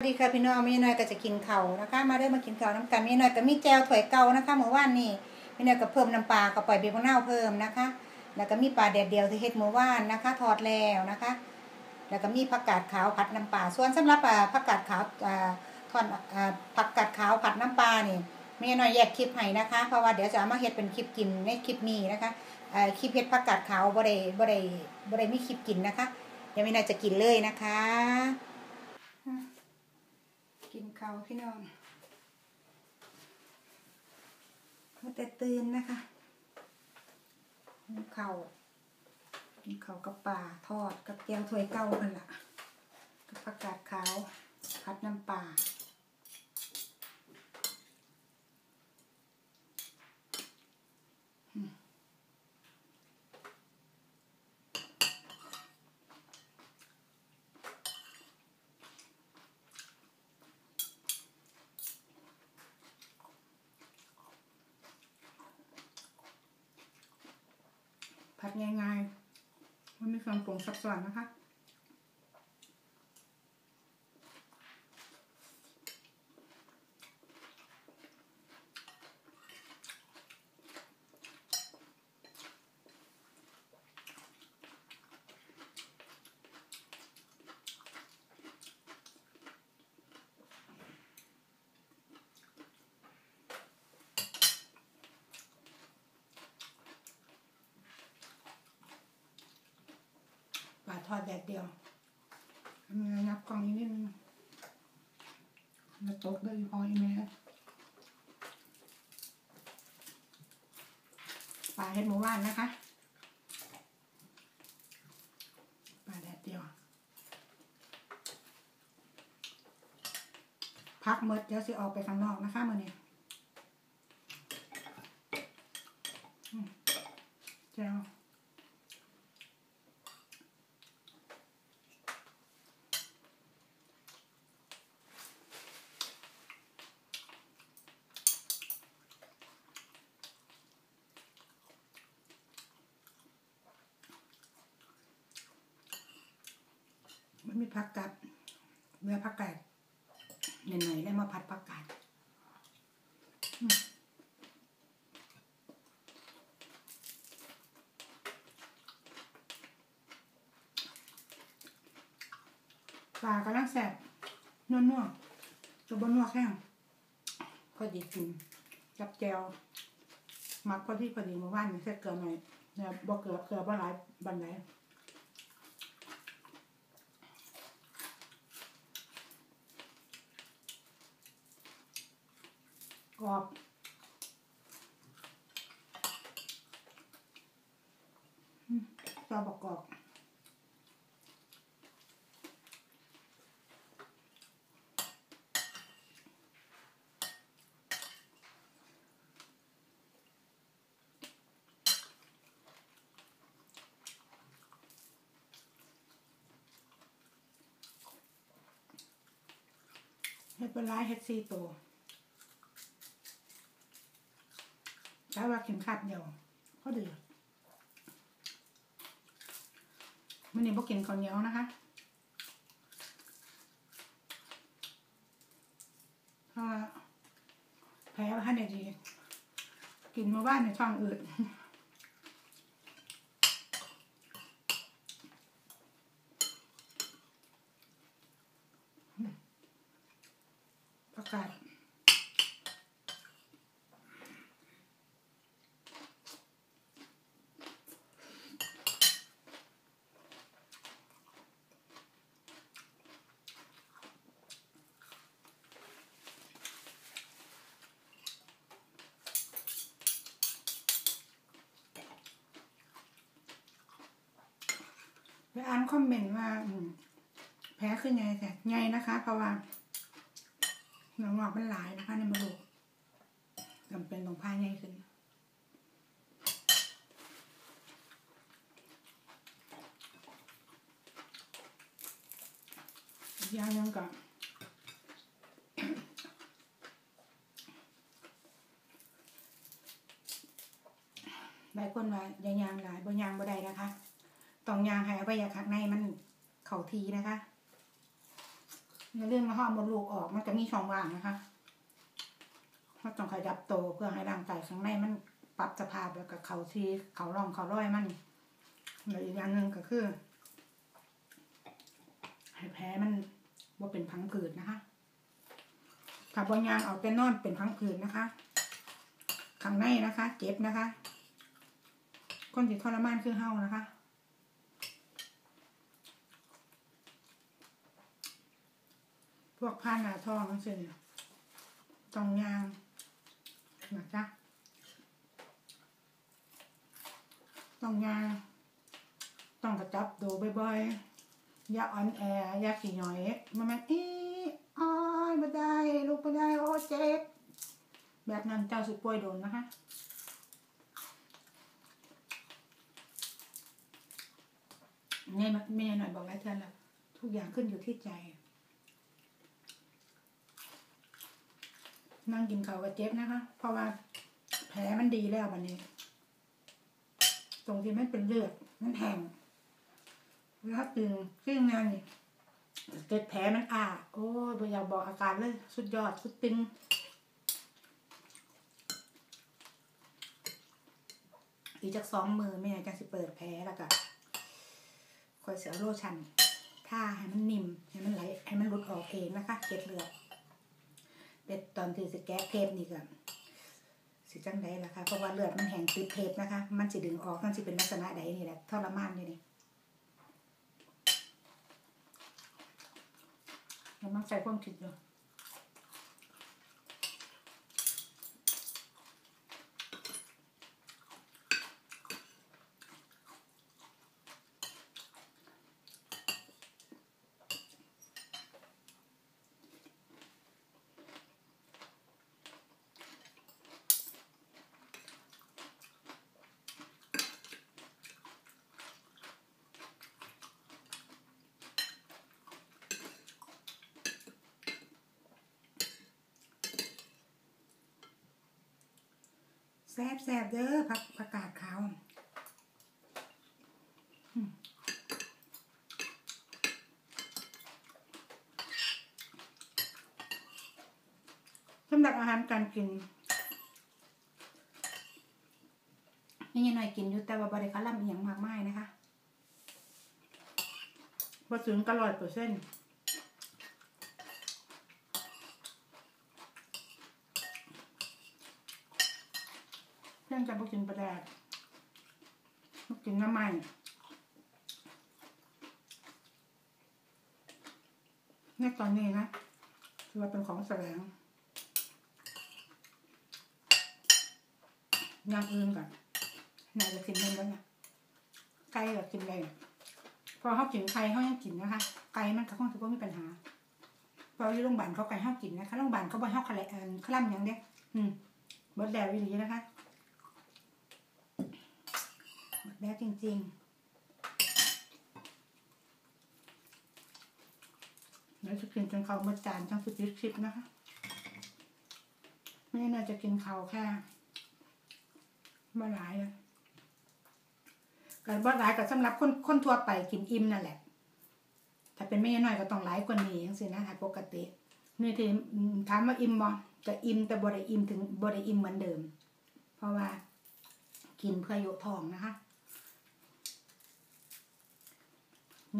สวัสดีค่ะพี่น้องมีน้อยก็จะกินเขานะคะมาเด้อมากินเขาน้ำกันมีน้อยก็มีแจวถ้วยเก่านะคะเมื่อวานนี่มีน้อยก็เพิ่มน้ำปลาเข้าไปเบียร์มะนาเพิ่มนะคะ แล้วก็มีปลาแดดเดียวที่เฮ็ดเมื่อวานนะคะทอดแล้วนะคะ แล้วก็มีผักกาดขาวผัดน้ำปลาส่วนสำหรับผักกาดขาวทอดผักกาดขาวผัดน้ำปลานี่แม่น้อยแยกคลิปให้นะคะเพราะว่าเดี๋ยวจะเอามาเฮ็ดเป็นคลิปกินในคลิปนี้นะคะคลิปเฮ็ดผักกาดขาวบ่ได้บ่ได้บ่ได้มีคลิปกินนะคะเดี๋ยวม่น้อยจะกินเลยนะคะ กินข้าวพี่น้องเขาแต่ตื่นนะคะกินข้าวกินข้าวกับปลาทอดกับแก้วถ้วยเก้ากันละกับผักกาดขาวผัดน้ำปลาอืม ผัดง่ายๆมันไม่เครื่องปรุงซับซ้อนนะคะ ปลาทอดแดดเดียวมีนับกล่องนี้นิดนึงมาตกได้พออีเมลปลาเห็ดหมูว่านนะคะปลาแดดเดียว พักเมดเดี๋ยวสิออกไปข้างนอกนะคะมื่อนี้อืมแจ้ว มีผักกัดเนื้อผักกาดหน่อยๆแล้วมาผัดผักกาดปลากำลังแสบนัวๆตัวบนนัวแข้งพอดีกินกับแจวมักพอดีพอดีเมื่อวานนี่ใส่เกลือหน่อยเนี่ยบ่เกลือเกลือบ่หลายบันได กรอบอืมซอบอกกอบเฮ็ดเป็นลายเฮ็ดซีตัว ช้ว่าเข็มขัดเดียวก็เดีมันนี่พวกกินข้าวเหนียวนะคะเพราะแพ้ว่าท่านเดีดีกินมาบ้านในช่องอื่นประกาศ อ่านคอมเมนต์ว่าแพ้ขึ้นไงแต่ไงนะคะ เพราะว่าหนังหงอกมันหลายนะคะในมะลูกจำเป็นต้องพาไงขึ้นอย่างนึงก็หลายคนว่าอย่ายางหลายบ่ยางบ่ได้นะคะ ต้องยางให้เอาไว้ยาคักในมันเข่าทีนะคะในเรื่องมาห้ามดลูกออกมันจะมีช่องว่างนะคะเราต้องขยับโตเพื่อให้ร่างกายข้างในมันปรับสภาพแล้วก็เขาทีเขาร่องเขาร้อยมันแล้วอีกอย่างหนึ่งก็คือให้แผลมันว่าเป็นพังผืดนะคะถ้าบอยางเอาแต่นอนเป็นพังผืดนะคะข้างในนะคะ เจ็บนะคะ คนที่ทรมานคือเฮานะคะ พวกผ้าหนาทองนั่นสิตองยางนะจ๊ะต้องยางต้องกระจับดูบ่อยๆอย่าอ่อนแออย่าขี้หน่อยมันมันอีอ้อยไม่ได้ลูกไม่ได้โอ้เจ็บแบบนั้นเจ้าสิป่วยโดนนะคะแม่แม่หน่อยบอกแล้วเธอละทุกอย่างขึ้นอยู่ที่ใจ นั่งกินข้าวกับเจ็บนะคะ เพราะว่าแผลมันดีแล้ววันนี้ ตรงที่มันเป็นเลือดมันแห้งแล้วตึงขึ้นงานนี่เกิดแผลมันอาโอ้ยอยากบอกอาการเลย สุดยอดสุดตึงอีกจากสองมือแม่จังสิเปิดแผลแล้วก็คอยเสียโลชันถ้าให้มันนิ่มให้มันไหลให้มันหลุดออกเองนะคะเก็ดเลือด เด็ดตอนที่สิแกะเทปนี่ก็สิจังใดล่ะคะเพราะว่าเลือดมันแห้งติดเทปนะคะ มันสิดึงออกมันสิเป็นลักษณะใดนี่แหละทรมานนี่นี่แล้วมันใส่ความคิดอยู่ บแซ่บเด้อผักผักกาดขาวอืมสำหรับอาหารการกินนี่ยังหน่อยกินอยู่แต่ว่าบริการล่ำอหย่างมากมายนะคะพอถึงก็ร้อยเปอร์เซ็นต์ เพื่อนจะบ่กินปลาแดดบ่กินน้ำมันในตอนนี้นะถือว่าเป็นของแสลงอย่างอื่นก่อนน่าจะกินได้แล้วนะไก่ก็กินได้พอเขากินไก่เขายังกินนะคะ ไก่มันก็คงจะไม่มีปัญหาพออยู่โรงพยาบาลเขาไก่เขากินนะคะโรงพยาบาลเขาบอกเขาคาเลเอ่อคลั่มอย่างเดียอืมบดแดดวิลีนะคะ บดแดดจริงๆแล้วจะกินจนเขาหมดจานจังสุดยิบชิบนะคะ ไม่น่าจะกินเขาแค่บ่หลายอะการบ่หลายก็สำหรับคนคนทั่วไปกินอิ่มนั่นแหละ ถ้าเป็นไม่น้อยก็ต้องหลายกว่านี้จังซี่นะคะปกตินี่ที่ถามว่าอิ่มบ่จะอิ่มแต่บ่ได้อิ่มถึงบ่ได้อิ่มเหมือนเดิม เพราะว่ากินเพื่อยุท้องนะคะ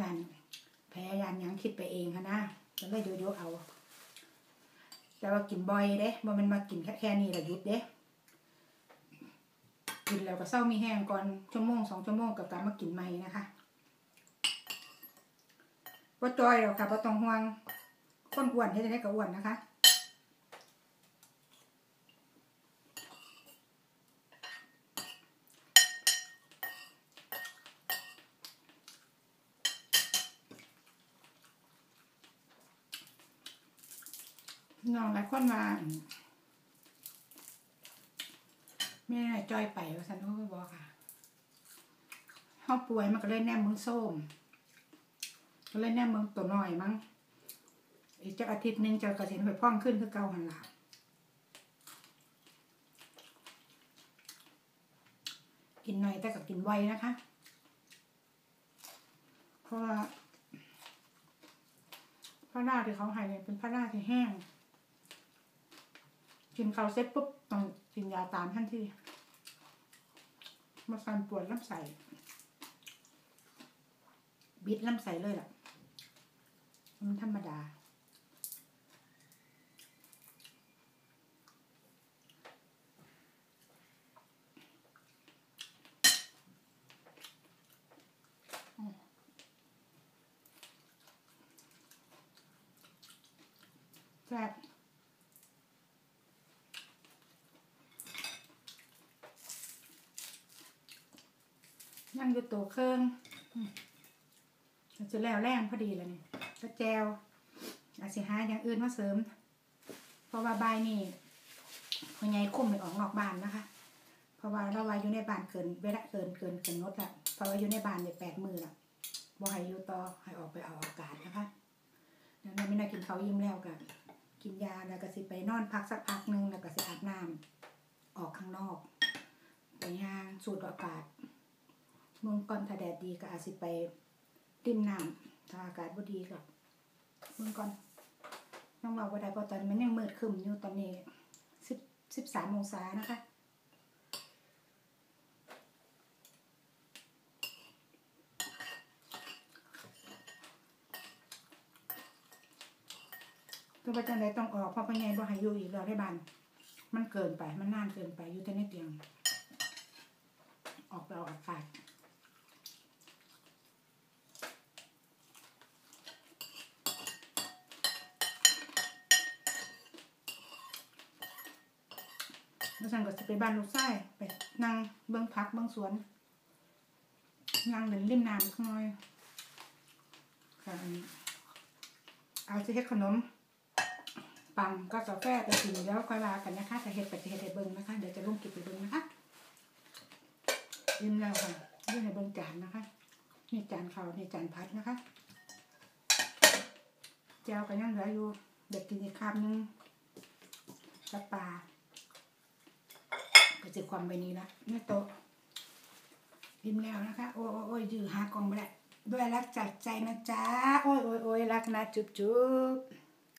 งานแพ้ยามยังคิดไปเองค่ะนะก็เยโยๆเอา แต่ว่ากินบ่อยเด้บ่มันมากินแค่แค่นี้แล้วหยุดเด้กินแล้วก็เศร้ามีแห้งก่อนชั่วโมงสองชั่วโมงกับการมากินใหม่นะคะว่าจอยเราค่ะว่าต้องห่วงคนอ้วนที่จะได้กับอ้วนนะคะ น้องหลายคนมาแม่จอยไปว่าสันโอ้บอกค่ะเฮาป่วยมันก็เลยแนมมึงส้มก็เลยแนมมึงตัวน้อยมั้งอีกจากอาทิตย์หนึงจะกระเห็นไปพ่องขึ้นคือเก่าหันหลังกินหน่อยแต่ก็กินไวนะคะ เพราะว่าผ้าหน้าที่เขาห้เนี่ยเป็นผ้าหน้าที่แห้ง กินเขาวเสร็จปุ๊บต้องกินยาตามทันทีมาฟันปวดลำไส้บิดลำไส้เลยล่ะ มันธรรมดา แซ่บ นั่งอยู่ตัวเครื่องจะแล้วแรงพอดีแล้วนี่ก็แจวอาจสิหาอย่างอื่นมาเสริม เพราะว่าใบนี่พอใหญ่คุ้มไม่ออกนอกบ้านนะคะ เพราะว่าเราว่าอยู่ในบ้านเกินเวลาเกินเกินเกินงดละเพราะว่าอยู่ในบ้านเนี่ยแปดมือละบ่ให้อยู่ต่อให้ออกไปเอาอากาศนะคะดังนั้นไม่น่ากินเขายิ้มแล้วกันกินยาแล้วก็สิไปนอนพักสักพักหนึงแล้วก็สิอาบน้ำออกข้างนอก ไปย่างสูดอากาศ เมืองก่อนถ้าแดดดีก็อาจสิไปริมน้ำถ้าอากาศบ่ดีก็เมืองก่อนน้องเราบ่ได้เพราะตอนมันยังมืดครึมอยู่ตอนนี้สิบสิบสามองศานะคะตัวประจันใดต้องออกเพราะพ่อใหญ่บ่ให้อยู่อีกแล้วได้บานมันเกินไปมันนานเกินไปอยู่แต่ในเตียง ออกเอาอากาศ แล้วฉันก็จะไปบ้านลูกไส้ไปนั่งเบิ้องพักเบิ้องสวน นั่งเล่นริมน้ำข้างน้อยค่ะเอาจะเฮ็ดขนม ปังก็กาแฟไปกินแล้วค่อยว่ากันนะคะแต่เห็ดไปจะเห็ดให้เบิ้งนะคะ เดี๋ยวจะลงกิบไปเบิ้งนะคะยิ้มแล้วค่ะยื่นให้เบิ้งจานนะคะนี่จานเขาวนี่จานพัดนะคะแจวกันยังเหลืออยู่เด็กกินอีกคำนึงกับปลา จความไปนี้ละนี่โต๊ะยิ้มแล้วนะคะ โอ้ยโอ้ยโอ้ยยื้อหากองไปแล้วด้วยรักจากใจนะจ๊ะ โอ้ยโอ้ยโอ้ยรักนะจุ๊บจุ๊บ